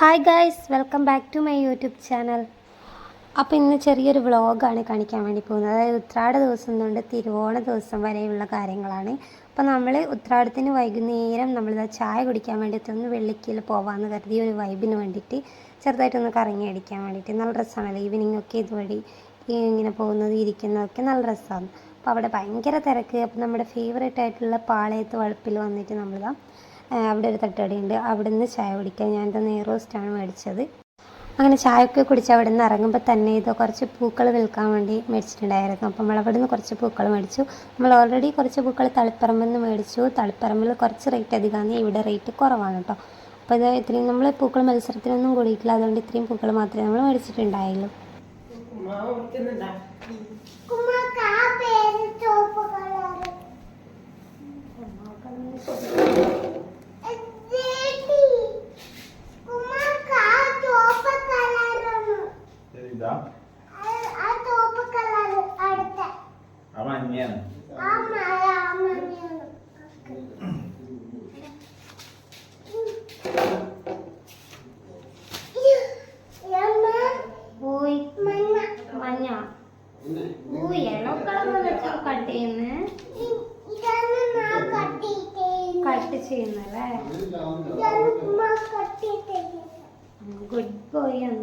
Hi guys welcome back to my YouTube channel അപ്പോൾ ഇന്ന് ചെറിയൊരു വ്ളോഗാണ് കാണിക്കാൻ വേണ്ടി പോകുന്നത്. അതായത് ഉത്രാട ദിവസം തൊണ്ട് തിരുവോണ ദിവസം വരെയുള്ള കാര്യങ്ങളാണ്. അപ്പോൾ നമ്മൾ ഉത്രാടത്തിന് വൈകുന്നേരം നമ്മളിതാ ചായ കുടിക്കാൻ വേണ്ടിയിട്ട് ഒന്ന് വെള്ളിക്കയിൽ പോകാമെന്ന് കരുതി ഒരു വൈബിന് വേണ്ടിയിട്ട് ചെറുതായിട്ടൊന്ന് കറങ്ങി അടിക്കാൻ വേണ്ടിയിട്ട് നല്ല രസമാണ് ഈവനിങ് ഒക്കെ ഇതുവഴി ഇങ്ങനെ പോകുന്നത് ഇരിക്കുന്നതൊക്കെ നല്ല രസമാണ് അപ്പോൾ അവിടെ ഭയങ്കര തിരക്ക്. അപ്പോൾ നമ്മുടെ ഫേവറേറ്റ് ആയിട്ടുള്ള പാളയത്ത് വളപ്പിൽ വന്നിട്ട് നമ്മളിതാ അവിടെ ഒരു തട്ടുകടയുണ്ട്. അവിടെ നിന്ന് ചായ കുടിക്കാൻ ഞാൻ ഞാനിത് നെയ്റോസ്റ്റാണ് മേടിച്ചത്. അങ്ങനെ ചായയൊക്കെ കുടിച്ച് അവിടെ നിന്ന് ഇറങ്ങുമ്പോൾ തന്നെ ഇത് കുറച്ച് പൂക്കൾ വിൽക്കാൻ വേണ്ടി മേടിച്ചിട്ടുണ്ടായിരുന്നു. അപ്പം നമ്മൾ അവിടെ നിന്ന് കുറച്ച് പൂക്കൾ മേടിച്ചു. നമ്മൾ ഓൾറെഡി കുറച്ച് പൂക്കൾ തളിപ്പറമ്പിൽ നിന്ന് മേടിച്ചു. തളിപ്പറമ്പിൽ കുറച്ച് റേറ്റ് അധികമാണ്. ഇവിടെ റേറ്റ് കുറവാണ് കേട്ടോ അപ്പോൾ ഇത് ഇത്രയും നമ്മൾ പൂക്കൾ മത്സരത്തിനൊന്നും കൂടിയിട്ടില്ല. അതുകൊണ്ട് ഇത്രയും പൂക്കൾ മാത്രമേ നമ്മൾ മേടിച്ചിട്ടുണ്ടായുള്ളൂ. ഇതാ ആ മഞ്ഞയാണ്. കട്ട് ചെയ്യുന്നേ? കട്ട് ചെയ്യുന്നല്ലേ ഗുഡ് ബോയ് ആണ്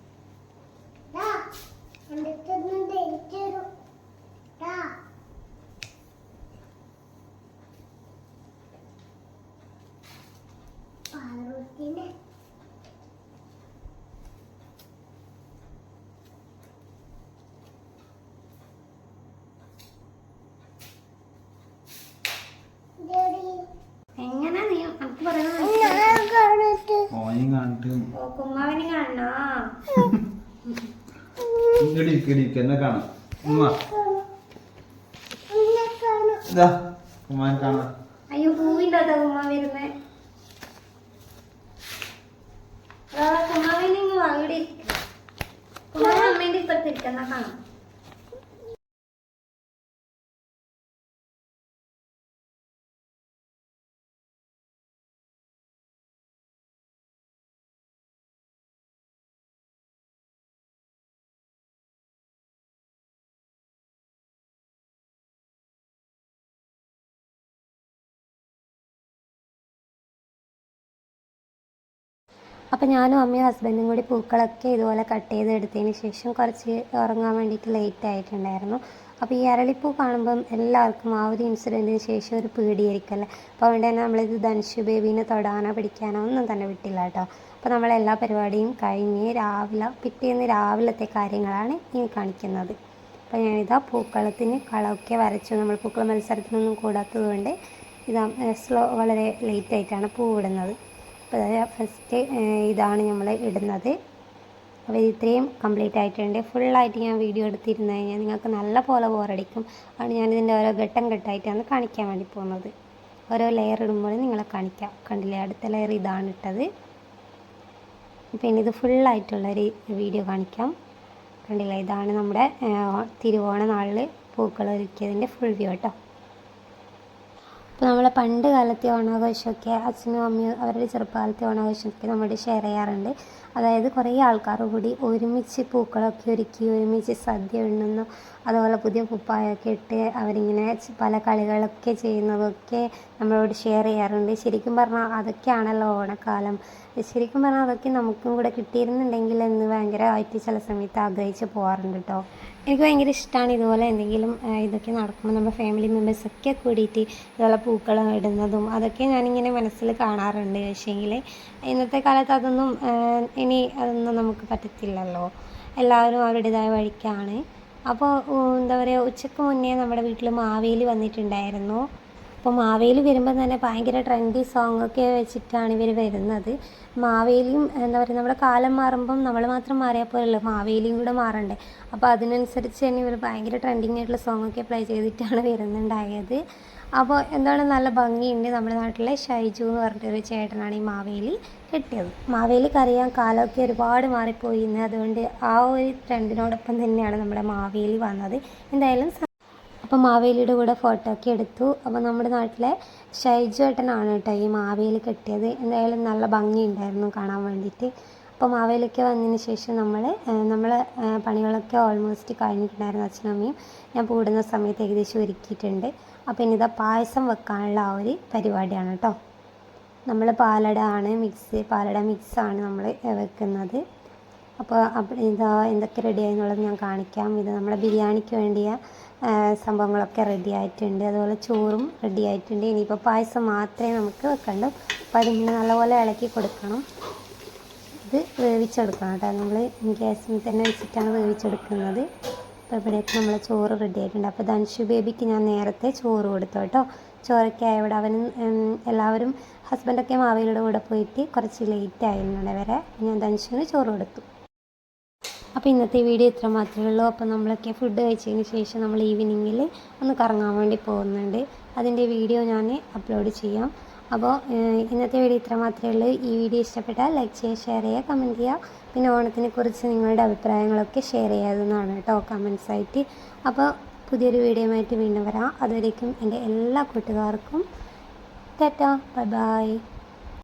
ഓനും കാണിട്ട്. ഓ കുമാവിനെ കാണണോ? ഇങ്ങോട്ട് ഇരിക്കടി ഇരിക്ക. എന്നെ കാണാം. ഉമ്മ. ഇതാ കുമാരൻ കാണാം. അയ്യോ പൂവിന്റെ ഉമ്മ വരുന്നേ. ഇങ്ങ് വാങ്ങിയിട്ട് ഇരിക്കും. കുമാവൻ അമ്മേന്റെ ഇപ്പുറത്ത് ഇരിക്കുന്ന കാണാം. അപ്പം ഞാനും അമ്മയും ഹസ്ബൻഡും കൂടി പൂക്കളൊക്കെ ഇതുപോലെ കട്ട് ചെയ്ത് എടുത്തതിന് ശേഷം കുറച്ച് ഉറങ്ങാൻ വേണ്ടിയിട്ട് ലേറ്റ് ആയിട്ടുണ്ടായിരുന്നു. അപ്പോൾ ഈ അരളിപ്പൂ കാണുമ്പം എല്ലാവർക്കും ആ ഒരു ഇൻസിഡന്റിന് ശേഷം ഒരു പേടിയായിരിക്കുമല്ലേ? അപ്പോൾ അതുകൊണ്ട് തന്നെ നമ്മളിത് ധനുഷ് ബേബീനെ തൊടാനോ പിടിക്കാനോ ഒന്നും തന്നെ വിട്ടില്ല കേട്ടോ. അപ്പോൾ നമ്മളെല്ലാ പരിപാടിയും കഴിഞ്ഞ് രാവിലെ പിറ്റേന്ന് രാവിലത്തെ കാര്യങ്ങളാണ് ഇനി കാണിക്കുന്നത്. അപ്പോൾ ഞാനിതാ പൂക്കളത്തിന് കളമൊക്കെ വരച്ചു. നമ്മൾ പൂക്കള മത്സരത്തിനൊന്നും കൂടാത്തത് കൊണ്ട് ഇതാ സ്ലോ വളരെ ലേറ്റ് ആയിട്ടാണ് പൂവിടുന്നത് അപ്പോൾ ഫസ്റ്റ് ഇതാണ് നമ്മൾ ഇടുന്നത്. അപ്പോൾ ഇത് ഇത്രയും കംപ്ലീറ്റ് ആയിട്ടുണ്ട്. ഫുള്ളായിട്ട് ഞാൻ വീഡിയോ എടുത്തിരുന്നു കഴിഞ്ഞാൽ നിങ്ങൾക്ക് നല്ല പോലെ ബോറടിക്കും അതുകൊണ്ട് ഞാനിതിന്റെ ഓരോ ഘട്ടം ഘട്ടമായിട്ടാണ് കാണിക്കാൻ വേണ്ടി പോകുന്നത്. ഓരോ ലെയർ ഇടുമ്പോൾ നിങ്ങളെ കാണിക്കാം. കണ്ടില്ലേ? അടുത്ത ലെയർ ഇതാണ് ഇട്ടത്. പിന്നെ ഇത് ഫുള്ളായിട്ടുള്ളൊരു വീഡിയോ കാണിക്കാം. കണ്ടില്ലേ? ഇതാണ് നമ്മുടെ തിരുവോണ നാളിൽ പൂക്കൾ ഒരുക്കിയതിന്റെ ഫുൾ വ്യൂ കേട്ടോ. അപ്പോൾ നമ്മളെ പണ്ട് കാലത്തെ ഓണാഘോഷമൊക്കെ അച്ഛനും അമ്മയും അവരുടെ ചെറുപ്പകാലത്തെ ഓണാഘോഷമൊക്കെ നമ്മൾ ഷെയർ ചെയ്യാറുണ്ട്. അതായത് കുറേ ആൾക്കാർ കൂടി ഒരുമിച്ച് പൂക്കളൊക്കെ ഒരുക്കി ഒരുമിച്ച് സദ്യ ഉണ്ണുന്നു. അതുപോലെ പുതിയ കുപ്പായമൊക്കെ ഇട്ട് അവരിങ്ങനെ പല കളികളൊക്കെ ചെയ്യുന്നതൊക്കെ നമ്മളോട് ഷെയർ ചെയ്യാറുണ്ട്. ശരിക്കും പറഞ്ഞാൽ അതൊക്കെയാണല്ലോ ഓണക്കാലം. ശരിക്കും പറഞ്ഞാൽ അതൊക്കെ നമുക്കും കൂടെ കിട്ടിയിരുന്നുണ്ടെങ്കിൽ എന്ന് ഭയങ്കരമായിട്ട് ചില സമയത്ത് ആഗ്രഹിച്ച് പോകാറുണ്ട് കേട്ടോ എനിക്ക് ഭയങ്കര ഇഷ്ടമാണ് ഇതുപോലെ എന്തെങ്കിലും ഇതൊക്കെ നടക്കുമ്പോൾ നമ്മുടെ ഫാമിലി മെമ്പേഴ്സൊക്കെ കൂടിയിട്ട് ഇതുപോലെ പൂക്കൾ ഇടുന്നതും അതൊക്കെ ഞാനിങ്ങനെ മനസ്സിൽ കാണാറുണ്ട്. പക്ഷേങ്കിൽ ഇന്നത്തെ കാലത്ത് അതൊന്നും ഇനി അതൊന്നും നമുക്ക് പറ്റത്തില്ലല്ലോ. എല്ലാവരും അവരുടേതായ വഴിക്കാണ്. അപ്പോൾ എന്താ പറയുക ഉച്ചയ്ക്ക് മുന്നേ നമ്മുടെ വീട്ടിൽ മാവേലി വന്നിട്ടുണ്ടായിരുന്നു. അപ്പോൾ മാവേലി വരുമ്പോൾ തന്നെ ഭയങ്കര ട്രെൻഡി സോങ് ഒക്കെ വെച്ചിട്ടാണ് ഇവർ വരുന്നത്. മാവേലിയും എന്താ പറയുക നമ്മുടെ കാലം മാറുമ്പം നമ്മൾ മാത്രം മാറിയാൽ പോരല്ലോ മാവേലിയും കൂടെ മാറണ്ടേ. അപ്പോൾ അതിനനുസരിച്ച് തന്നെ ഇവർ ഭയങ്കര ട്രെൻഡിങ് ആയിട്ടുള്ള സോങ് ഒക്കെ പ്ലേ ചെയ്തിട്ടാണ് വരുന്നുണ്ടായത്. അപ്പോൾ എന്താണ് നല്ല ഭംഗിയുണ്ട് നമ്മുടെ നാട്ടിലെ ഷൈജു എന്ന് പറഞ്ഞിട്ടൊരു ചേട്ടനാണ് ഈ മാവേലി കിട്ടിയത്. മാവേലിക്കറിയാം കാലമൊക്കെ ഒരുപാട് മാറിപ്പോയി എന്ന്. അതുകൊണ്ട് ആ ഒരു ട്രെൻഡിനോടൊപ്പം തന്നെയാണ് നമ്മുടെ മാവേലി വന്നത്. എന്തായാലും അപ്പോൾ മാവേലിയുടെ കൂടെ ഫോട്ടോ ഒക്കെ എടുത്തു. അപ്പോൾ നമ്മുടെ നാട്ടിലെ ഷൈജു ഏട്ടനാണ് കേട്ടോ ഈ മാവേലി കെട്ടിയത്. എന്തായാലും നല്ല ഭംഗിയുണ്ടായിരുന്നു കാണാൻ വേണ്ടിയിട്ട്. അപ്പോൾ മാവേലിക്ക് വന്നതിന് ശേഷം നമ്മൾ നമ്മൾ പണികളൊക്കെ ഓൾമോസ്റ്റ് കഴിഞ്ഞിട്ടുണ്ടായിരുന്നു അച്ഛനും അമ്മയും. ഞാൻ കൂടുന്ന സമയത്ത് ഏകദേശം ഒരുക്കിയിട്ടുണ്ട്. അപ്പോൾ ഇനി ഇതാ പായസം വെക്കാനുള്ള ആ ഒരു പരിപാടിയാണ് കേട്ടോ. നമ്മൾ പാലട ആണ് മിക്സ് പാലട മിക്സാണ് നമ്മൾ വെക്കുന്നത്. അപ്പോൾ ഇതാ എന്തൊക്കെ റെഡി എന്നുള്ളത് ഞാൻ കാണിക്കാം. ഇത് നമ്മുടെ ബിരിയാണിക്ക് വേണ്ടിയ സംഭവങ്ങളൊക്കെ റെഡി ആയിട്ടുണ്ട്. അതുപോലെ ചോറും റെഡി ആയിട്ടുണ്ട്. ഇനിയിപ്പോൾ പായസം മാത്രമേ നമുക്ക് വെക്കണ്ടൂ. അപ്പോൾ അതിങ്ങനെ നല്ലപോലെ ഇളക്കി കൊടുക്കണം. ഇത് വേവിച്ചെടുക്കണം കേട്ടോ. നമ്മൾ ഗ്യാസിൽ തന്നെ വെച്ചിട്ടാണ് വേവിച്ചെടുക്കുന്നത്. അപ്പോൾ ഇവിടെയൊക്കെ നമ്മൾ ചോറ് റെഡി ആയിട്ടുണ്ട്. അപ്പോൾ ധനുഷു ബേബിക്ക് ഞാൻ നേരത്തെ ചോറ് കൊടുത്തു കേട്ടോ. ചോറൊക്കെ ആയവിടെ അവനും എല്ലാവരും ഹസ്ബൻഡൊക്കെ മാവേലിയുടെ കൂടെ പോയിട്ട് കുറച്ച് ലേറ്റ് ആയിരുന്നു വരെ. ഞാൻ ധനുഷിന് ചോറ് കൊടുത്തു. അപ്പോൾ ഇന്നത്തെ വീഡിയോ ഇത്ര മാത്രമേ ഉള്ളൂ. അപ്പോൾ നമ്മളൊക്കെ ഫുഡ് കഴിച്ചതിന് ശേഷം നമ്മൾ ഈവനിങ്ങിൽ ഒന്ന് കറങ്ങാൻ വേണ്ടി പോകുന്നുണ്ട്. അതിന്റെ വീഡിയോ ഞാൻ അപ്ലോഡ് ചെയ്യാം. അപ്പോൾ ഇന്നത്തെ വീഡിയോ ഇത്ര മാത്രമേ ഉള്ളൂ. ഈ വീഡിയോ ഇഷ്ടപ്പെട്ടാൽ ലൈക്ക് ചെയ്യുക ഷെയർ ചെയ്യുക കമന്റ് ചെയ്യുക. പിന്നെ ഓണത്തിനെ കുറിച്ച് നിങ്ങളുടെ അഭിപ്രായങ്ങളൊക്കെ ഷെയർ ചെയ്യാവുന്നതാണ് കേട്ടോ കമൻസ് ആയിട്ട്. അപ്പോൾ പുതിയൊരു വീഡിയോയുമായിട്ട് വീണ്ടും വരാം. അതുവരേക്കും എന്റെ എല്ലാ കൂട്ടുകാർക്കും ടാറ്റ ബൈ ബൈ